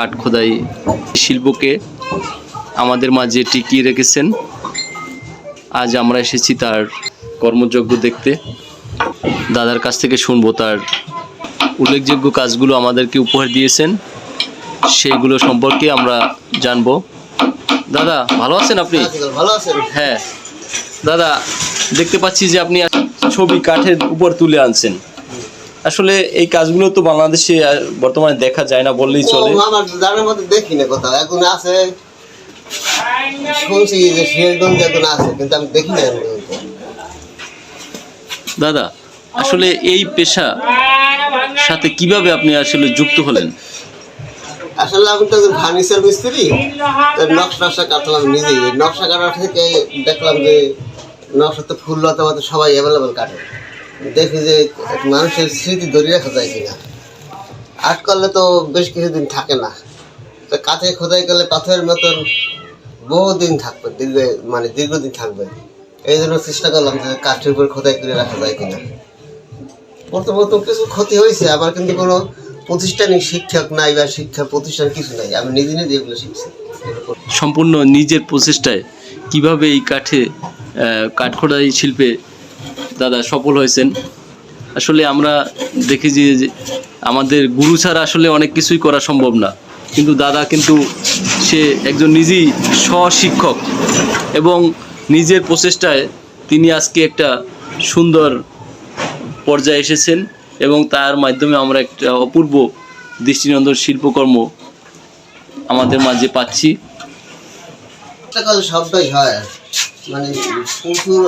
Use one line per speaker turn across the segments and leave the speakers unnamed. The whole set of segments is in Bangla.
কাঠ খোদাই শিল্পকে আমাদের মাঝে টিকিয়ে রেখেছেন। আজ আমরা এসেছি তার কর্মযজ্ঞ দেখতে। দাদার কাছ থেকে শুনব তার উল্লেখযোগ্য কাজগুলো আমাদেরকে উপহার দিয়েছেন। সেইগুলো সম্পর্কে আমরা জানব। দাদা ভালো আছেন আপনি?
ভালো আছেন
হ্যাঁ। দাদা দেখতে পাচ্ছি যে আপনি ছবি কাঠের উপর তুলে আনছেন। আসলে এই কাজগুলো তো বাংলাদেশে বর্তমানে দেখা যায় না বললেই চলে।
আমার জানার মধ্যে দেখি না কোথাও এখন আছে শুনছি যে সিরাজগঞ্জে এখন আছে কিন্তু আমি দেখি না
দাদা আসলে এই পেশা সাথে কীভাবে আপনি আসলে যুক্ত হলেন?
আসলে আমি তো ফার্নিচার মিস্ত্রি নকশা নকশা কাটলাম নিজেই। নকশা কাটার থেকে দেখলাম যে নকশা তো ফুল লতা সবাই অ্যাভেলেবেল কাটে। দেখি যে মানুষের স্মৃতি ধরে রাখা যায় কিনা। আর্ট করলে তো বেশ কিছুদিন থাকে না। কাছে খোদাই করলে পাথরের মতন বহুদিন থাকবে, দীর্ঘ মানে দীর্ঘদিন থাকবে। এই জন্য চেষ্টা করলাম যে কাঠের উপর খোদাই করে রাখা যায় কিনা। প্রথম প্রথম কিছু ক্ষতি হয়েছে আমার কিন্তু কোনো প্রতিষ্ঠানিক শিক্ষক নাই বা শিক্ষা প্রতিষ্ঠান কিছু নাই। আমি নিজে নিজে এগুলো শিখছি।
সম্পূর্ণ নিজের প্রচেষ্টায় কীভাবে এই কাঠে কাঠখোদাই শিল্পে দাদা সফল হয়েছেন। আসলে আমরা দেখেছি যে আমাদের গুরু ছাড়া আসলে অনেক কিছুই করা সম্ভব না। কিন্তু দাদা কিন্তু সে একজন নিজেই স্বশিক্ষক এবং নিজের প্রচেষ্টায় তিনি আজকে একটা সুন্দর পর্যায়ে এসেছেন এবং তার মাধ্যমে আমরা একটা অপূর্ব দৃষ্টিনন্দন শিল্পকর্ম আমাদের মাঝে পাচ্ছি।
সবটাই হয় মানে প্রচুর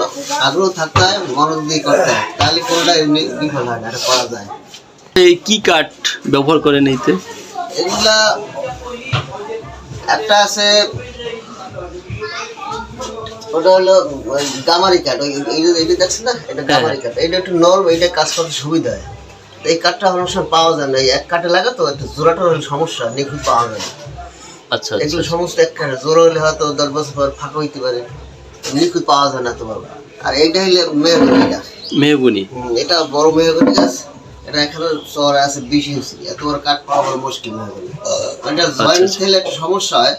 আগ্রহ থাকতে হয় মনোযোগ দিয়ে করতে হয় তাহলে কোনোটা এমনি বিফল হয় না এটা করা যায়।
এই কি কাঠ ব্যবহার করেন এইতে?
এগুলা একটা আছে ওটা হলো গামারি কাঠ ওই এই যে এইটা দেখছেন না? এটা গামারি কাঠ। এটা একটু নরম এটা কাজ করতে সুবিধা হয়। তো এই কাঠটা অনেক সময় পাওয়া যায় না। এক কাঠে লাগা তো একটা জোড়াটা হলে সমস্যা নিখুঁত পাওয়া যায় না।
আচ্ছা আচ্ছা।
এগুলো সমস্ত এক কাঠে জোড়া হলে হয়তো দশ বছর পর ফাঁকা হইতে পারে। নিখুঁত পাওয়া যায় না তোমার। আর এইটা হইলে মেহগনি গাছ।
মেহগুনি?
এটা বড় মেহগনি গাছ। এটা এখানে শহরে আছে বিশ ইঞ্চি এত বড় কাঠ পাওয়া মুশকিল মেহগনি। এটা জয়েন্ট খেলে একটা সমস্যা হয়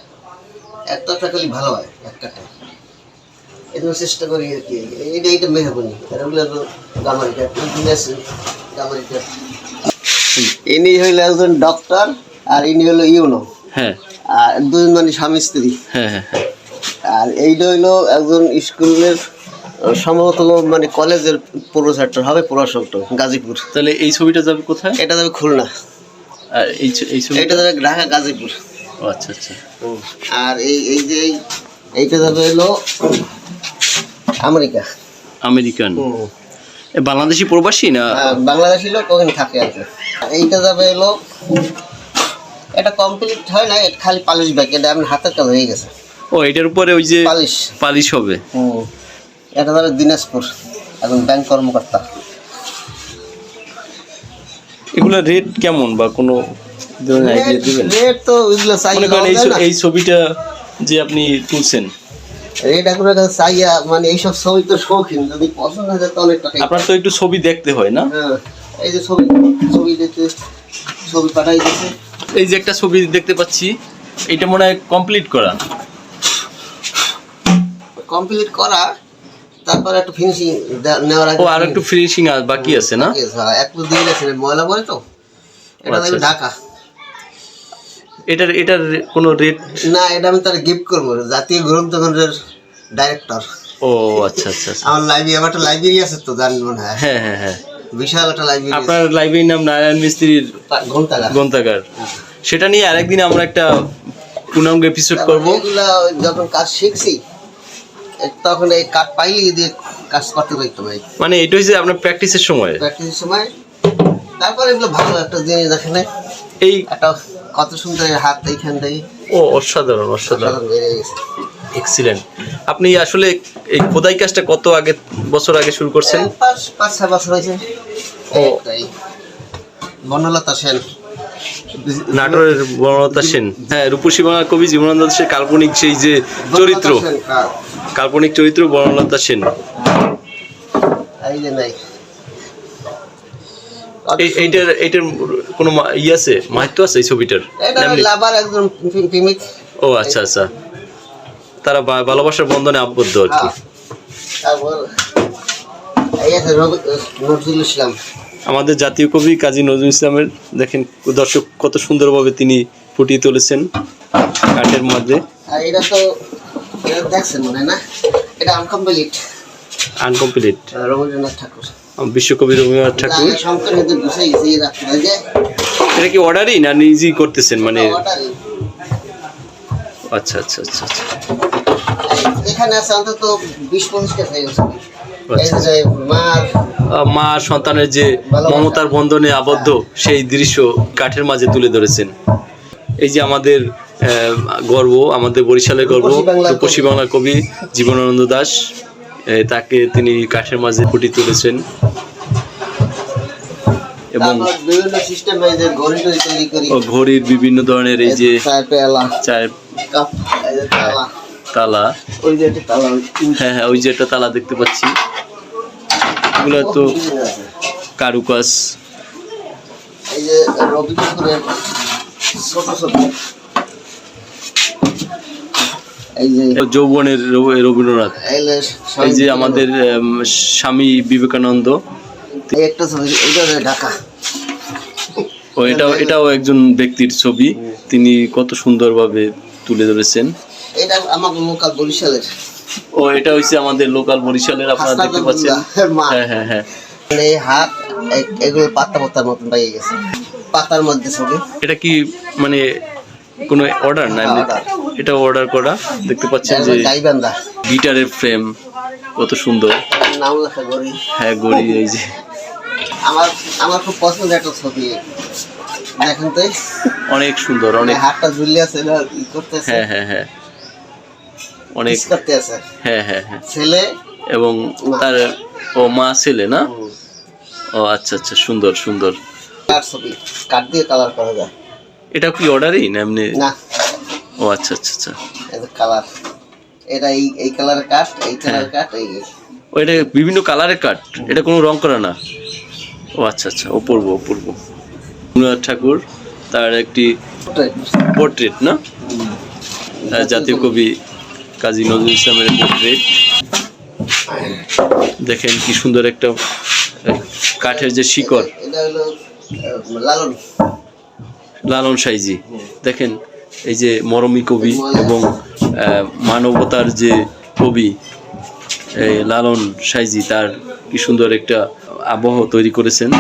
একটা খালি ভালো হয় এক কাঠে এই চেষ্টা করি আর কি। এইটা এইটা মেহগনি। আর ওগুলো হলো গামারি কাঠ আছে গামারি কাঠ ইনি হইল একজন ডক্টর আর ইনি হলো ইউনো।
হ্যাঁ।
আর দুজন মানে স্বামী স্ত্রী।
হ্যাঁ হ্যাঁ হ্যাঁ।
আর এইটা হইল একজন স্কুলের সম্ভবত মানে কলেজের পৌর ছাত্র হবে প্রশাসক গাজীপুর।
তাহলে এই ছবিটা যাবে কোথায়?
এটা যাবে খুলনা।
আর এই এই ছবি
এটা যাবে ঢাকা গাজীপুর।
ও আচ্ছা আচ্ছা।
আর এই এই যে এই- এইটা যাবে হলো আমেরিকা।
আমেরিকান। বাংলাদেশি প্রবাসী না?
আহ, বাংলাদেশি লোক ওখানে থাকে আর এইটা যাবে হলো এটা কমপ্লিট হয় না খালি পালিশ ব্যাগ এটা আমার হাতের কাজ হয়ে গেছে।
ও এটার উপরে ওই যে
পালিশ।
পালিশ হবে।
হুম এটা যাবে দিনাজপুর এখন ব্যাংক কর্মকর্তা।
এগুলো রেট কেমন বা কোনো ধরনের আইডিয়া দিবেন?
রেট তো ওইগুলো চাই
মনে করেন এই ছবিটা যে আপনি তুলছেন।
রেট এখন একটা চাইয়া মানে এইসব ছবি তো শৌখিন যদি পছন্দ হয় তো অনেক টাকা
আপনার তো একটু ছবি দেখতে হয় না?
হ্যাঁ এই যে ছবি ছবি দেখতে ছবি পাঠাই দিচ্ছে
এই যে একটা ছবি দেখতে পাচ্ছি এটা মনে হয় কমপ্লিট করা।
কমপ্লিট করা তারপর একটু ফিনিশিং নেওয়ার আগে
ও আর একটু ফিনিশিং আর বাকি আছে না?
হ্যাঁ, একটু দিয়ে গেছে ময়লা পরে তো? এটা
আচ্ছা,
আমি
আচ্ছা।
ঢাকা।
এটার এটার কোনো রেট
না এটা আমি তার গিফট করব জাতীয় গ্রন্থকেন্দ্রের ডাইরেক্টর
ও আচ্ছা আচ্ছা আচ্ছা।
আমার লাইব্রেরি আমার একটা লাইব্রেরি আছে তো জানেন মনে হয়?
হ্যাঁ হ্যাঁ হ্যাঁ।
বিশাল একটা লাইব্রেরি
আপনার লাইব্রেরির নাম নারায়ণ মিস্ত্রির
ঘন্টাগার
গ্রন্থাগার। সেটা নিয়ে আরেকদিন আমরা একটা পূর্ণাঙ্গ এপিসোড করব।
যখন কাজ শিখছি তখন এই কাঠ পাইলে দিয়ে কাজ করতে পারতো ভাই।
মানে এটা হচ্ছে আপনার প্র্যাকটিসের সময়?
প্র্যাকটিসের সময়। তারপর এগুলো ভালো একটা জিনিস দেখেন
এই
একটা কত সুন্দর হাত এইখান থেকে।
ও অসাধারণ অসাধারণ।
সাধারণ
এক্সিলেন্ট আপনি আসলে এই খোদাই কাজটা কত আগে বছর আগে শুরু করছেন?
পাঁচ পাঁচ ছয় বছর হয়েছে।
ও।
বনলতা সেন।
নাটোরের বনলতা সেন। হ্যাঁ রূপসী বাংলা কবি জীবনানন্দ দাশের কাল্পনিক সেই যে চরিত্র। কাল্পনিক চরিত্র বনলতা সেন। এইটার এইটার কোনো ই আছে? মাহিত্য আছে এই ছবিটার?
লাভার একজন প্রেমিক।
ও আচ্ছা আচ্ছা। তারা ভালোবাসার বন্ধনে আবদ্ধ আর কি।
হ্যাঁ। তারপর এই আছে নজরুল ইসলাম।
আমাদের জাতীয় কবি কাজী নজরুল ইসলামের দেখেন দর্শক কত সুন্দরভাবে তিনি ফুটিয়ে তুলেছেন কাঠের মধ্যে।
এটা তো দেখছেন মনে না? এটা আনকমপ্লিট
আনকমপ্লিট
রবীন্দ্রনাথ ঠাকুর।
বিশ্বকবি রবীন্দ্রনাথ ঠাকুর। এটা কি অর্ডারই না নিজেই করতেছেন? মানে আচ্ছা আচ্ছা আচ্ছা আচ্ছা।
এখানে আছে অন্তত বিশ পঞ্চাশটা
মা সন্তানের যে মমতার বন্ধনে আবদ্ধ সেই দৃশ্য কাঠের মাঝে তুলে ধরেছেন। এই যে আমাদের গর্ব আমাদের বরিশালের গর্ব
রূপসী বাংলার কবি।
জীবনানন্দ দাস তাকে তিনি কাঠের মাঝে ফুটিয়ে তুলেছেন। এবং ঘড়ির বিভিন্ন ধরনের এই যে
চায়ের ওই একটা তালা।
হ্যাঁ হ্যাঁ ওই যে একটা তালা দেখতে পাচ্ছি। এগুলো তো কারুকাজ। যৌবনের রবীন্দ্রনাথ।
এই যে
আমাদের স্বামী বিবেকানন্দ।
একটা ছবি এটা ঢাকা।
ও এটাও এটাও একজন ব্যক্তির ছবি। তিনি কত সুন্দরভাবে তুলে ধরেছেন।
এটা আমার লোকাল বরিশালের।
ও এটা হচ্ছে আমাদের লোকাল বরিশালের আপনারা দেখতে পাচ্ছেন। হ্যাঁ হ্যাঁ হ্যাঁ
এই হাত এগুলো পাতা পাতার মতন পাইয়ে গেছে। পাতার মধ্যে ছবি।
এটা কি মানে কোনো অর্ডার না এটা অর্ডার করা দেখতে পাচ্ছেন যে গিটারের ফ্রেম কত সুন্দর।
নাম লেখা করি
হ্যাঁ গড়ি এই যে।
আমার আমার খুব পছন্দের একটা ছবি। দেখেন তো।
অনেক সুন্দর অনেক।
হাতটা ঝুলি আছে না, করতেছে।
হ্যাঁ হ্যাঁ হ্যাঁ। অনেক হ্যাঁ হ্যাঁ হ্যাঁ।
ছেলে।
এবং। তার ও মা ছেলে না? ও আচ্ছা আচ্ছা সুন্দর সুন্দর।
ছবি? কাঠ দিয়ে কালার করা যায়?
এটা কি অর্ডারই না এমনি?
না।
ও আচ্ছা আচ্ছা আচ্ছা।
এই কালার এটা এই এই কালারের কাঠ এই কালারের কাঠ এই।
ও এটা বিভিন্ন কালারের কাঠ এটা কোনো রং করা না? ও আচ্ছা আচ্ছা অপূর্ব অপূর্ব রবীন্দ্রনাথ ঠাকুর তার একটি পোর্ট্রেট না? জাতীয় কবি। কাজী নজরুল ইসলামের পোর্ট্রেট দেখেন কি সুন্দর একটা কাঠের যে শিকড়।
লালন
লালন সাইজি। দেখেন, এই যে মরমী কবি এবং মানবতার যে কবি লালন সাইজি, তার কি সুন্দর একটা আবহ তৈরি করেছেন।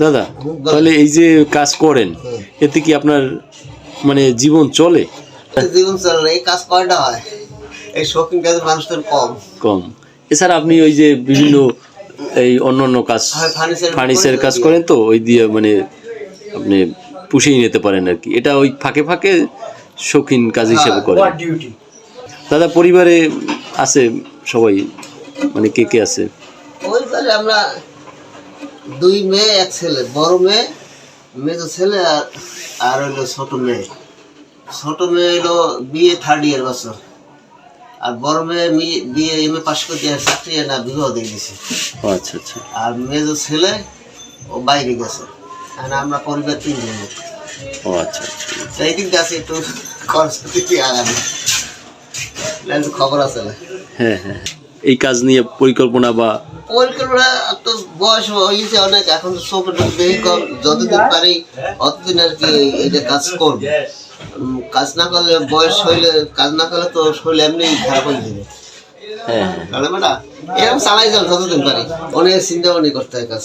দাদা তাহলে এই যে কাজ করেন এতে কি আপনার মানে জীবন চলে?
জীবন চলে না এই কাজ কয়টা হয়। এই শৌখিন কাজের মানুষদের কম।
কম। এছাড়া আপনি ওই যে বিভিন্ন এই অন্য অন্য কাজ
ফার্নিচার
ফার্নিচারের কাজ করেন তো ওই দিয়ে মানে আপনি পুষিয়ে নিতে পারেন আর কি। এটা ওই ফাঁকে ফাঁকে শৌখিন কাজ হিসেবে করেন। দাদা পরিবারে আছে সবাই? মানে কে কে আছে?
আমরা দুই মেয়ে এক ছেলে। বড় মেয়ে মেজো ছেলে আর আর হইল ছোট মেয়ে। ছোট মেয়ে হইল বিয়ে থার্ড ইয়ার বছর। আর বড় মেয়ে বিয়ে এম এ পাশ করে দিয়ে চাকরি না বিবাহ দিয়ে দিছে।
আচ্ছা আচ্ছা।
আর মেজো ছেলে ও বাইরে গেছে। আর আমরা পরিবার তিনজন।
ও আচ্ছা আচ্ছা।
এই দিক আছে একটু খরচ কি আগামী খবর আছে না।
হ্যাঁ হ্যাঁ। এই কাজ নিয়ে পরিকল্পনা বা
পরিকল্পনা তো বয়স হয়েছে অনেক এখন কম যতদিন পারি অতদিন আর কি এটা কাজ করব। কাজ না করলে বয়স হইলে কাজ না করলে তো শরীর এমনি খারাপ হয়ে যাবে। তাহলে বেটা এরকম চালাই যাও যতদিন পারি। অনেক চিন্তা ভাবনা করতে হয় কাজ।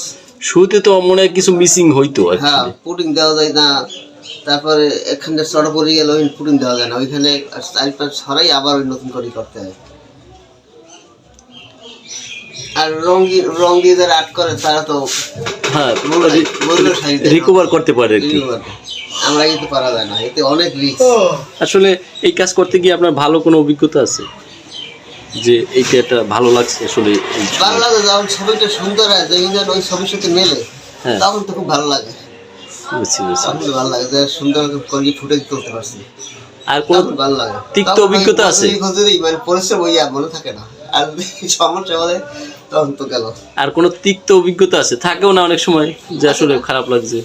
শুরুতে তো মনে হয় কিছু মিসিং হইতো
হ্যাঁ পুডিং দেওয়া যায় না। তারপরে এখানে চড়া পড়ে গেলে পুডিং দেওয়া যায় না। ওইখানে চারি পাঁচ ছড়াই আবার ওই নতুন করে করতে হয়। আর রঙ্গি রঙ্গি যারা আর্ট করে তারা তো
হ্যাঁ রিকভার করতে পারে আর কি।
আমরা এতে পারা যায় না এতে অনেক রিস্ক
আসলে এই কাজ করতে গিয়ে আপনার ভালো কোনো অভিজ্ঞতা আছে? যে এইটা একটা ভালো লাগছে আসলে
ভালো লাগে যখন ছবিটা সুন্দর হয় যে যেন ওই ছবির সাথে মেলে
হ্যাঁ।
তখন তো খুব ভালো লাগে।
বুঝছি বুঝছি।
ভালো লাগে যে সুন্দর করে ফুটে তুলতে পারছি।
আর কোন
ভালো লাগে।
তিক্ত অভিজ্ঞতা আছে?
মানে পরিশ্রম ওই আর মনে থাকে না। আর সমস্যা হলে তখন তো গেল।
আর কোনো তিক্ত অভিজ্ঞতা আছে? থাকেও না অনেক সময় যে আসলে খারাপ লাগছে।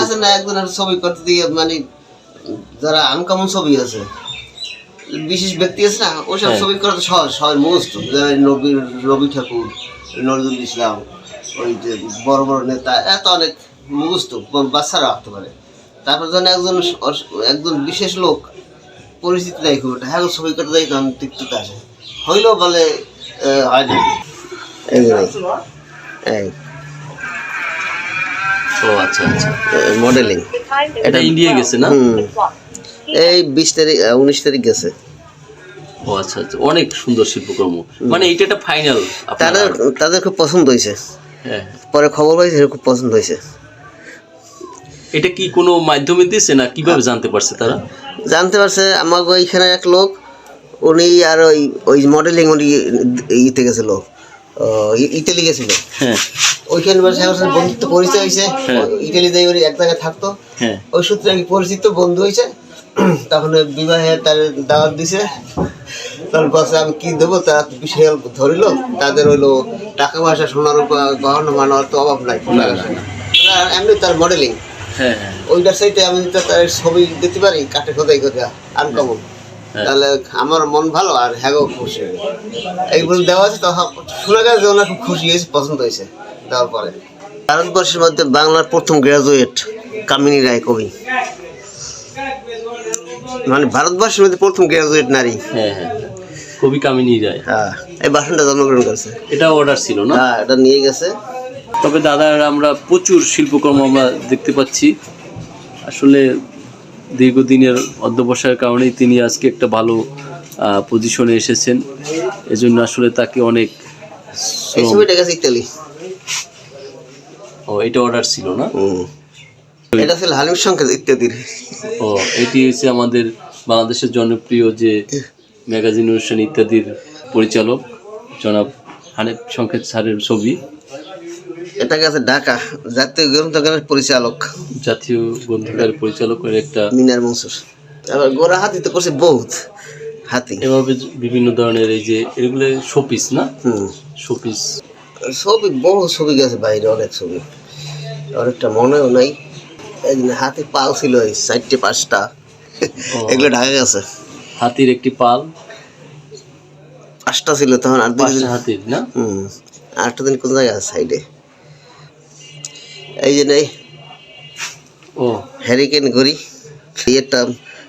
আছে না একজনের ছবি করতে দিয়ে মানে যারা আনকমন ছবি আছে বিশেষ ব্যক্তি আছে না ওইসব
হ্যাঁ।
ছবি করতে সহজ সহজ মুখস্থ রবি রবি ঠাকুর নজরুল ইসলাম ওই যে বড় বড় নেতা এত অনেক মুখস্থ বাচ্চারা আঁকতে পারে। তারপর যখন একজন একজন বিশেষ লোক পরিচিতি দেয় খুব একটা হ্যাঁ ছবি করতে দেয় তখন তিক্ততা আসে। হইলেও বলে হয় না।
ও আচ্ছা আচ্ছা।
মডেলিং
এটা ইন্ডিয়া গেছে না?
এই বিশ তারিখ উনিশ তারিখ গেছে।
ও আচ্ছা আচ্ছা। অনেক সুন্দর শিল্পকর্ম। মানে এটা একটা ফাইনাল
তাদের তাদের খুব পছন্দ হয়েছে।
হ্যাঁ।
পরে খবর পাইছে খুব পছন্দ হয়েছে।
এটা কি কোনো মাধ্যমে দিয়েছে না কীভাবে জানতে পারছে তারা?
জানতে পারছে আমাকে ওইখানে এক লোক উনি আর ওই ওই মডেলিং উনি ইতে গেছে ও, ই- ইটালি গেছিল।
হ্যাঁ।
ওইখানে আমার বন্ধুত্ব পরিচয় হয়েছে।
হ্যাঁ।
যাই ওই এক জায়গায় থাকতো।
হ্যাঁ।
ওই সূত্রে আমি পরিচিত বন্ধু হয়েছে। তখন বিবাহে তার দাওয়াত দিছে। তার বসে আমি কি দেবো? তা বিশাল ধরিল। তাদের হইল টাকা পয়সা সোনার গহনা মানার তো অভাব নাই এমনি তার মডেলিং ওইটার সাইডে আমি তার ছবি দিতে পারি কাঠে খোদাই করে আনকমন। তাহলে আমার মন ভালো আর হ্যাগো খুশি এইগুলো দেওয়া আছে তখন শোনা গেছে ওনার খুব খুশি হয়েছে পছন্দ হয়েছে দেওয়ার পরে। ভারতবর্ষের মধ্যে বাংলার প্রথম গ্রাজুয়েট কামিনী রায় কবি। মানে ভারতবর্ষের মধ্যে প্রথম গ্রাজুয়েট নারী।
হ্যাঁ হ্যাঁ কবি কামিনী রায়।
হ্যাঁ এই বাসনটা জন্মগ্রহণ করছে।
এটা অর্ডার ছিল না?
হ্যাঁ এটা নিয়ে গেছে।
তবে দাদার আমরা প্রচুর শিল্পকর্ম আমরা দেখতে পাচ্ছি। আসলে দীর্ঘদিনের অধ্যবসায়ের কারণেই তিনি আজকে একটা ভালো পজিশনে এসেছেন। এজন্য আসলে তাকে অনেক ও এটা অর্ডার ছিল না?
এটা ছিল হালিম সংকেত ইত্যাদির।
ও এটি হচ্ছে আমাদের বাংলাদেশের জনপ্রিয় যে ম্যাগাজিন অনুষ্ঠান ইত্যাদির পরিচালক জনাব হানেফ সংকেত স্যারের ছবি।
এটা গেছে ঢাকা জাতীয় গ্রন্থাগারের পরিচালক।
জাতীয় গ্রন্থাগারের পরিচালকের একটা
মিনার মনসুর। আবার গোড়া হাতি তো করছে বহুত হাতি।
এভাবে বিভিন্ন ধরনের এই যে এগুলো শোপিস না?
হুম।
শোপিস।
ছবি বহু ছবি গেছে বাইরে অনেক ছবি। অনেকটা মনেও নাই। একদিন হাতি পাল ছিল এই চারটে পাঁচটা। এগুলো ঢাকা গেছে।
হাতির একটি পাল।
পাঁচটা ছিল তখন আর
হাতির না?
আটটা দিন কোন জায়গায় সাইডে? এই যে নেই।
ও।
হ্যারিকেন ঘড়ি। একটা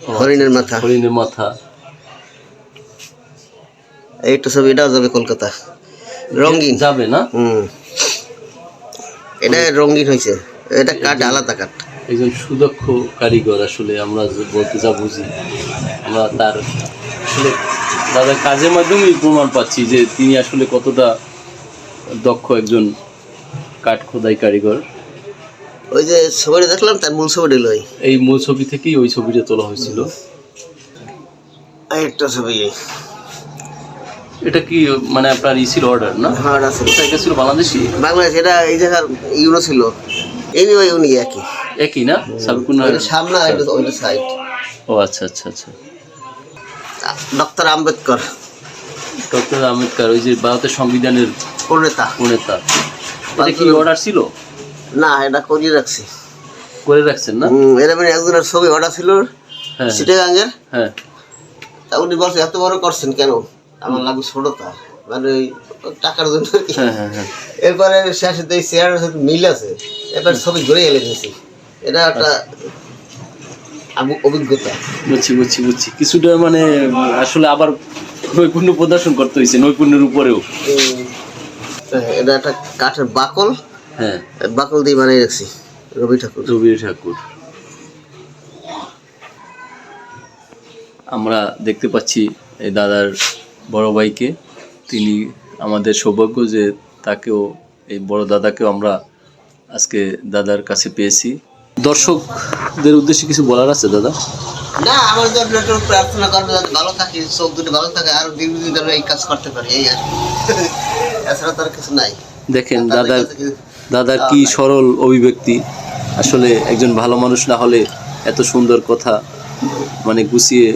হরিণের মাথা।
হরিণের মাথা।
এইটা সব এটাও যাবে কলকাতা। রঙিন।
যাবে না?
হুম। এটা রঙিন হয়েছে। এটা কাঠ আলাদা কাঠ।
একজন সুদক্ষ কারিগর আসলে আমরা বলতে যা বুঝি আমরা তার আসলে দাদার কাজের মাধ্যমেই প্রমাণ পাচ্ছি যে তিনি আসলে কতটা দক্ষ একজন কাঠ খোদাই কারিগর।
ওই যে ছবিটা দেখলাম তার মূল ছবিটা লই
এই মূল ছবি থেকেই ওই ছবিটা তোলা হয়েছিল।
একটা ছবি।
এটা কি মানে আপনার ই ছিল অর্ডার না?
হ্যাঁ এটা ছিল।
এটা ছিল বাংলাদেশি?
বাংলাদেশ এটা এই জায়গার ইউনো ছিল। এই ওই উনি একই।
একই না? সাবিকুন্না
ওইটা সামনে ওইটা সাইড
ও আচ্ছা আচ্ছা আচ্ছা।
ডক্টর আম্বেদকর।
ডক্টর আম্বেদকর ওই যে ভারতের সংবিধানের
প্রণেতা
প্রণেতা এটা কি অর্ডার ছিল?
না এটা করিয়ে রাখছি।
করে রাখছেন না?
হুম, মানে একজনের ছবি অর্ডার ছিল
হ্যাঁ।
সিটেগাঙ্গের।
হ্যাঁ।
তা উনি বলছে এত বড় করছেন কেন? আমার লাগবে ছোটতা মানে ওই টাকার জন্য
হ্যাঁ হ্যাঁ
এরপরে শেষে এই চেয়ারের সাথে মিল আছে। এবার ছবি ঘুরে এলে গেছি এটা একটা অভিজ্ঞতা।
বুঝছি বুঝছি বুঝছি। কিছুটা মানে আসলে আবার নৈপুণ্য প্রদর্শন করতে হয়েছে নৈপুণ্যের উপরেও।
এটা একটা কাঠের বাকল।
হ্যাঁ।
বাকল দিয়ে বানিয়ে রাখছি রবি ঠাকুর।
রবীন্দ্র ঠাকুর। আমরা দেখতে পাচ্ছি এই দাদার বড় ভাইকে। তিনি আমাদের সৌভাগ্য যে তাকেও এই বড় দাদাকেও আমরা আজকে দাদার কাছে পেয়েছি। দর্শকদের উদ্দেশ্যে কিছু বলার আছে দাদা?
না আমার জন্য প্রার্থনা করবে যাতে ভালো থাকি চোখ দুটো ভালো থাকে আর দীর্ঘদিন ধরে এই কাজ করতে পারি এই আর। এছাড়া তার কিছু নাই।
দেখেন
তাদের
দাদার কি সরল অভিব্যক্তি? আসলে একজন ভালো মানুষ না হলে এত সুন্দর কথা মানে গুছিয়ে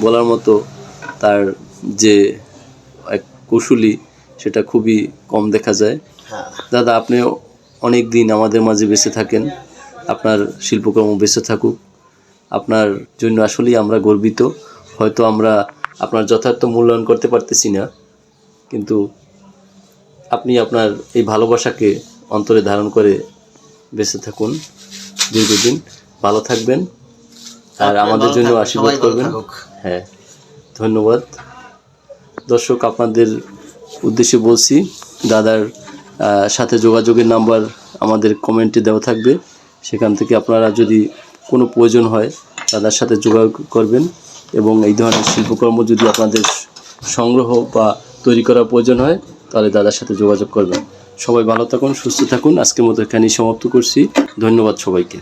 বলার মতো তার যে এক কৌশলী সেটা খুবই কম দেখা যায়।
হ্যাঁ।
দাদা আপনি অনেক দিন আমাদের মাঝে বেঁচে থাকেন। আপনার শিল্পকর্ম বেঁচে থাকুক। আপনার জন্য আসলেই আমরা গর্বিত। হয়তো আমরা আপনার যথার্থ মূল্যায়ন করতে পারতেছি না। কিন্তু আপনি আপনার এই ভালোবাসাকে অন্তরে ধারণ করে বেঁচে থাকুন দীর্ঘদিন ভালো থাকবেন আর আমাদের জন্য আশীর্বাদ করবেন। হ্যাঁ ধন্যবাদ। দর্শক আপনাদের উদ্দেশ্যে বলছি দাদার সাথে যোগাযোগের নাম্বার আমাদের কমেন্টে দেওয়া থাকবে। সেখান থেকে আপনারা যদি কোনো প্রয়োজন হয় দাদার সাথে যোগাযোগ করবেন এবং এই ধরনের শিল্পকর্ম যদি আপনাদের সংগ্রহ বা তৈরি করার প্রয়োজন হয় তাহলে দাদার সাথে যোগাযোগ করবেন। সবাই ভালো থাকুন সুস্থ থাকুন। আজকের মতো এখানেই সমাপ্ত করছি। ধন্যবাদ সবাইকে।